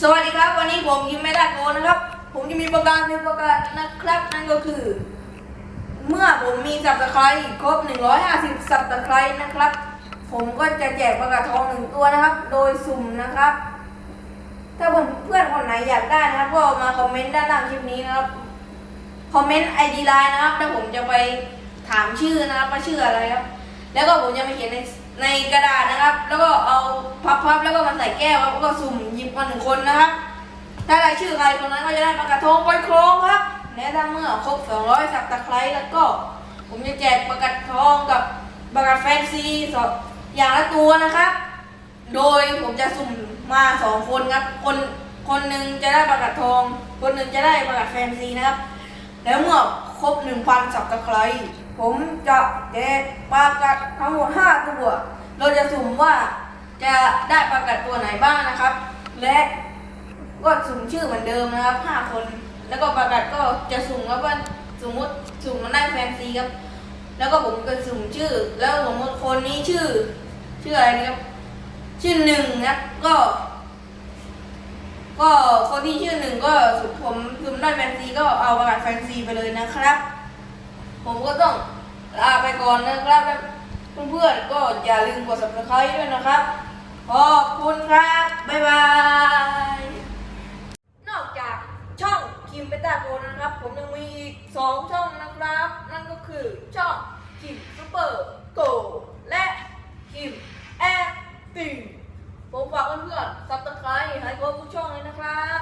สวัสดีครับ วันนี้ผมยิมไม่ได้โกนนะครับ ผมจะมีประการหนึ่งประการนะครับ นั่นก็คือ เมื่อผมมีสับตะไคร้ครบ 150 สับตะไคร้นะครับ ผมก็จะแจกประกาศทองหนึ่งตัวนะครับ โดยสุ่มนะครับ ถ้าเพื่อนเพื่อนคนไหนอยากได้นะครับก็มาคอมเมนต์ด้านล่างคลิปนี้นะครับคอมเมนต์ไอดีไลน์นะครับแล้วผมจะไปถามชื่อนะครับว่าชื่ออะไรครับ แล้วก็ผมจะมาเขียนในในกระดาษนะครับ แล้วก็เอา พับแล้วก็มาใส่แก้วแล้วก็สุ่มหยิบมาหนึ่งคนนะครับ ถ้าได้ชื่อใครคนนั้นก็จะได้ประกาทองไปโครงครับและถ้าเมื่อครบ 200 สับตะไคร้แล้วก็ ผมจะแจกประกาศทองกับประกาศแฟนซีสองอย่างละตัวนะครับ โดยผมจะสุ่มมาสองคนครับ คนคนหนึ่งจะได้ประกาศทอง คนหนึ่งจะได้ประกาศแฟนซีนะครับ แล้วเมื่อครบ 1,000 สับตะไคร้ผมจะแจกประกาศทั้งหมด5ตัว เราจะสุ่มว่า จะได้ประกาศตัวไหนบ้างนะครับ และก็สุ่มชื่อเหมือนเดิมนะครับ 5 คน แล้วก็ประกาศก็จะสุ่มครับว่าสมมติสุ่มมันได้แฟนซีครับ แล้วก็ผมก็สุ่มชื่อ แล้วสมมติคนนี้ชื่อ ชื่ออะไรนะครับ ชื่อหนึ่งนะก็ ก็คนที่ชื่อหนึ่งก็สุดผมซุมได้แฟนซีก็เอาประกาศแฟนซีไปเลยนะครับ ผมก็ต้องลาไปก่อนนะครับแล้วเพื่อนๆก็อย่าลืมกด subscribe ด้วยนะครับ ขอบคุณครับ บ๊ายบาย นอกจากช่องคิมเบต้าโกนะครับ ผมยังมีอีกสองช่องนะครับ นั่นก็คือช่องคิมซูเปอร์โกและคิมแอคติผมฝากเพื่อนๆซับสไครต์ให้ครบทุกช่องเลยนะครับ